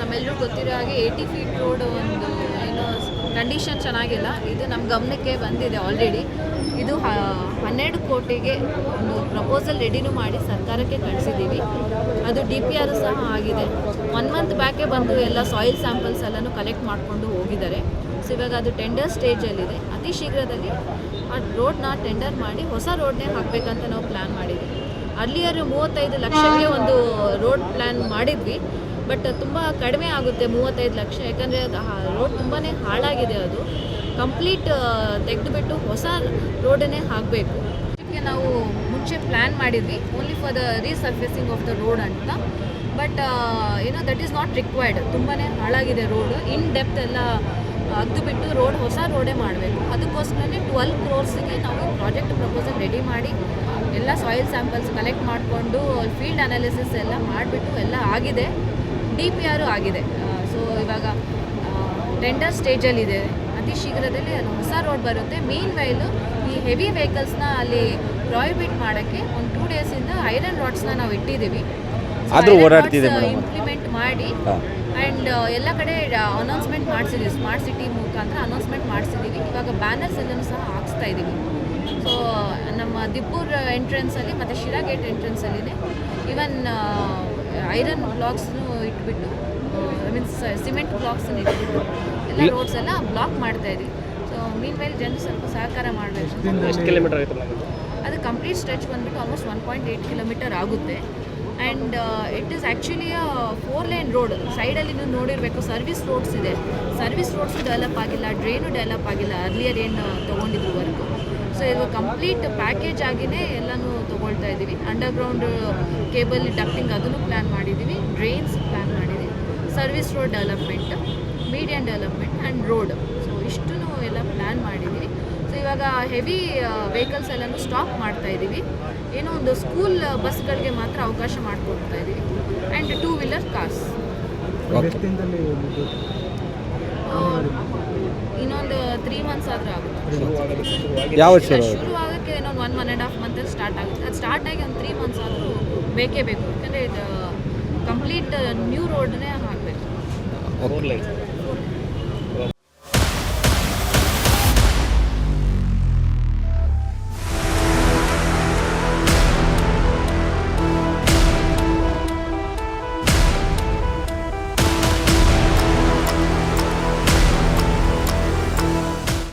ನಮ್ಮೆಲ್ಲರೂ ಗೊತ್ತಿರೋ ಹಾಗೆ eighty feet road ಒಂದು ಏನೋ ಕಂಡೀಷನ್ ಚೆನ್ನಾಗಿಲ್ಲ. ಇದು ನಮ್ಮ ಗಮನಕ್ಕೆ ಬಂದಿದೆ ಆಲ್ರೆಡಿ ಇದು ಹನ್ನೆರಡು ಕೋಟಿಗೆ ಒಂದು ಪ್ರಪೋಸಲ್ ರೆಡಿನೂ ಮಾಡಿ ಸರ್ಕಾರಕ್ಕೆ ಕಳಿಸಿದ್ದೀವಿ ಅದು ಡಿ ಪಿ ಆರ್ ಸಹ ಆಗಿದೆ. ಒನ್ ಮಂತ್ ಬ್ಯಾಕೆ ಬಂದು ಎಲ್ಲ ಸಾಯಿಲ್ ಸ್ಯಾಂಪಲ್ಸ್ ಎಲ್ಲನೂ ಕಲೆಕ್ಟ್ ಮಾಡಿಕೊಂಡು ಹೋಗಿದ್ದಾರೆ. ಸೊ ಇವಾಗ ಅದು ಟೆಂಡರ್ ಸ್ಟೇಜಲ್ಲಿದೆ ಅತಿ ಶೀಘ್ರದಲ್ಲಿ ಆ ರೋಡ್ನ ಟೆಂಡರ್ ಮಾಡಿ ಹೊಸ ರೋಡ್ನೇ ಹಾಕಬೇಕಂತ ನಾವು ಪ್ಲ್ಯಾನ್ ಮಾಡಿದ್ವಿ. ಅರ್ಲಿಯರ್ ಮೂವತ್ತೈದು ಲಕ್ಷಕ್ಕೆ ಒಂದು ರೋಡ್ ಪ್ಲ್ಯಾನ್ ಮಾಡಿದ್ವಿ. ಬಟ್ ತುಂಬ ಕಡಿಮೆ ಆಗುತ್ತೆ ಮೂವತ್ತೈದು ಲಕ್ಷ. ಯಾಕಂದರೆ ಅದು ರೋಡ್ ತುಂಬಾ ಹಾಳಾಗಿದೆ ಅದು. ಕಂಪ್ಲೀಟ್ ತೆಗೆದುಬಿಟ್ಟು ಹೊಸ ರೋಡನ್ನೇ ಹಾಕಬೇಕು. ಇದಕ್ಕೆ ನಾವು ಮುಂಚೆ ಪ್ಲ್ಯಾನ್ ಮಾಡಿದ್ವಿ only for the resurfacing of the road ಅಂತ. ಬಟ್ ಏನೋ ದಟ್ ಈಸ್ ನಾಟ್ ರಿಕ್ವೈರ್ಡ್ ತುಂಬಾ ಹಾಳಾಗಿದೆ ರೋಡ್ ಇನ್ ಡೆಪ್ತ್ ಎಲ್ಲ ಅಗ್ದು ಬಿಟ್ಟು ರೋಡ್ ಹೊಸ ರೋಡೇ ಮಾಡಬೇಕು. ಅದಕ್ಕೋಸ್ಕರನೇ ಟ್ವೆಲ್ ಕ್ರೋರ್ಸಿಗೆ ನಾವು ಪ್ರಾಜೆಕ್ಟ್ ಪ್ರಪೋಸಲ್ ರೆಡಿ ಮಾಡಿ, ಎಲ್ಲ ಸಾಯಿಲ್ ಸ್ಯಾಂಪಲ್ಸ್ ಕಲೆಕ್ಟ್ ಮಾಡಿಕೊಂಡು ಫೀಲ್ಡ್ ಅನಾಲಿಸಿಸ್ ಎಲ್ಲ ಮಾಡಿಬಿಟ್ಟು ಎಲ್ಲ ಆಗಿದೆ. ಡಿ ಪಿ ಆರು ಆಗಿದೆ ಸೊ ಇವಾಗ ಟೆಂಡರ್ ಸ್ಟೇಜಲ್ಲಿದೆ ಅತಿ ಶೀಘ್ರದಲ್ಲಿ ಅದು ಹೊಸ ರೋಡ್ ಬರುತ್ತೆ. ಮೇನ್ ವೈಲು ಈ ಹೆವಿ ವೆಹಿಕಲ್ಸ್ನ ಅಲ್ಲಿ ಪ್ರಾಹಿಬಿಟ್ ಮಾಡೋಕ್ಕೆ ಒಂದು ಟೂ ಡೇಸಿಂದ ಐರನ್ ರಾಡ್ಸ್ನ ನಾವು ಇಟ್ಟಿದ್ದೀವಿ. ಆದ್ರೂ ಓಡಾಡ್ತಿದೆ. ಇಂಪ್ಲಿಮೆಂಟ್ ಮಾಡಿ ಆ್ಯಂಡ್ ಎಲ್ಲ ಕಡೆ ಅನೌನ್ಸ್ಮೆಂಟ್ ಮಾಡಿಸಿದ್ದೀವಿ. ಸ್ಮಾರ್ಟ್ ಸಿಟಿ ಮುಖಾಂತರ ಅನೌನ್ಸ್ಮೆಂಟ್ ಮಾಡಿಸಿದ್ದೀವಿ. ಇವಾಗ ಬ್ಯಾನರ್ಸ್ ಎಲ್ಲನೂ ಸಹ ಹಾಕ್ಸ್ತಾ ಇದ್ದೀವಿ ಸೊ ನಮ್ಮ ದಿಬ್ಬೂರ್ ಎಂಟ್ರೆನ್ಸಲ್ಲಿ ಮತ್ತು ಶಿರಾ ಗೇಟ್ ಎಂಟ್ರೆನ್ಸಲ್ಲಿದೆ ಇವನ್ ಐರನ್ ಬ್ಲಾಕ್ಸ್ನು ಇಟ್ಬಿಟ್ಟು ಐ ಮೀನ್ಸ್ ಸಿಮೆಂಟ್ ಬ್ಲಾಕ್ಸನ್ನು ಇಟ್ಬಿಟ್ಟು ಎಲ್ಲ ರೋಡ್ಸ್ ಎಲ್ಲ ಬ್ಲಾಕ್ ಮಾಡ್ತಾ ಇದ್ವಿ ಸೊ ಮೀನ್ ಮೇಲೆ ಜನರು ಸ್ವಲ್ಪ ಸಹಕಾರ ಮಾಡಬೇಕು. ಅದು? ಕಂಪ್ಲೀಟ್ ಸ್ಟ್ರೆಚ್ ಬಂದ್ಬಿಟ್ಟು almost one point eight kilometre ಆಗುತ್ತೆ. And it is actually four line road ಸೈಡಲ್ಲಿ ನೀವು ನೋಡಿರಬೇಕು ಸರ್ವಿಸ್ ರೋಡ್ಸ್ ಇದೆ. ಸರ್ವಿಸ್ ರೋಡ್ಸು ಡೆವಲಪ್ ಆಗಿಲ್ಲ ಡ್ರೈನು ಡೆವಲಪ್ ಆಗಿಲ್ಲ ಅರ್ಲಿಯರ್ ಏನು ತೊಗೊಂಡಿದ್ರು ವರ್ಕು ಸೊ ಇದು ಕಂಪ್ಲೀಟ್ ಪ್ಯಾಕೇಜ್ ಆಗಿನೇ ಎಲ್ಲನೂ ತೊಗೊಳ್ತಾ ಇದ್ದೀವಿ. ಅಂಡರ್ಗ್ರೌಂಡ್ ಕೇಬಲ್ ಡಕ್ಟಿಂಗ್ ಅದನ್ನು ಪ್ಲ್ಯಾನ್ ಮಾಡಿದ್ದೀವಿ. ಡ್ರೈನ್ಸ್ ಪ್ಲ್ಯಾನ್ ಮಾಡಿದ್ದೀವಿ. Service road development median development and road so ಇಷ್ಟು ಎಲ್ಲ ಪ್ಲ್ಯಾನ್ ಮಾಡಿದ್ದೀವಿ. ಸೊ ಇವಾಗ ಹೆವಿ ವೆಹಿಕಲ್ಸ್ ಎಲ್ಲನೂ ಸ್ಟಾಪ್ ಮಾಡ್ತಾ ಇದ್ದೀವಿ. ಏನೋ ಒಂದು ಸ್ಕೂಲ್ ಬಸ್ಗಳಿಗೆ ಮಾತ್ರ ಅವಕಾಶ ಮಾಡಿಕೊಡ್ತಾ ಇದ್ದೀವಿ. ಆ್ಯಂಡ್ ಟೂ ವೀಲರ್ ಕಾರ್ಸ್ ಇನ್ನೊಂದು ತ್ರೀ ಮಂತ್ಸ್ ಆದರೂ ಆಗುತ್ತೆ. ಶುರು ಇನ್ನೊಂದು ಒನ್ ಒನ್ ಆ್ಯಂಡ್ ಹಾಫ್ ಮಂತಲ್ಲಿ ಸ್ಟಾರ್ಟ್ ಆಗುತ್ತೆ. ಅದು ಸ್ಟಾರ್ಟ್ ಆಗಿ ಒಂದು ತ್ರೀ ಮಂತ್ಸ್ ಆದರೂ ಬೇಕೇ ಬೇಕು. ಯಾಕಂದರೆ ಇದು ಕಂಪ್ಲೀಟ್ ನ್ಯೂ ರೋಡ್ನೇ ಹಾಕಬೇಕು.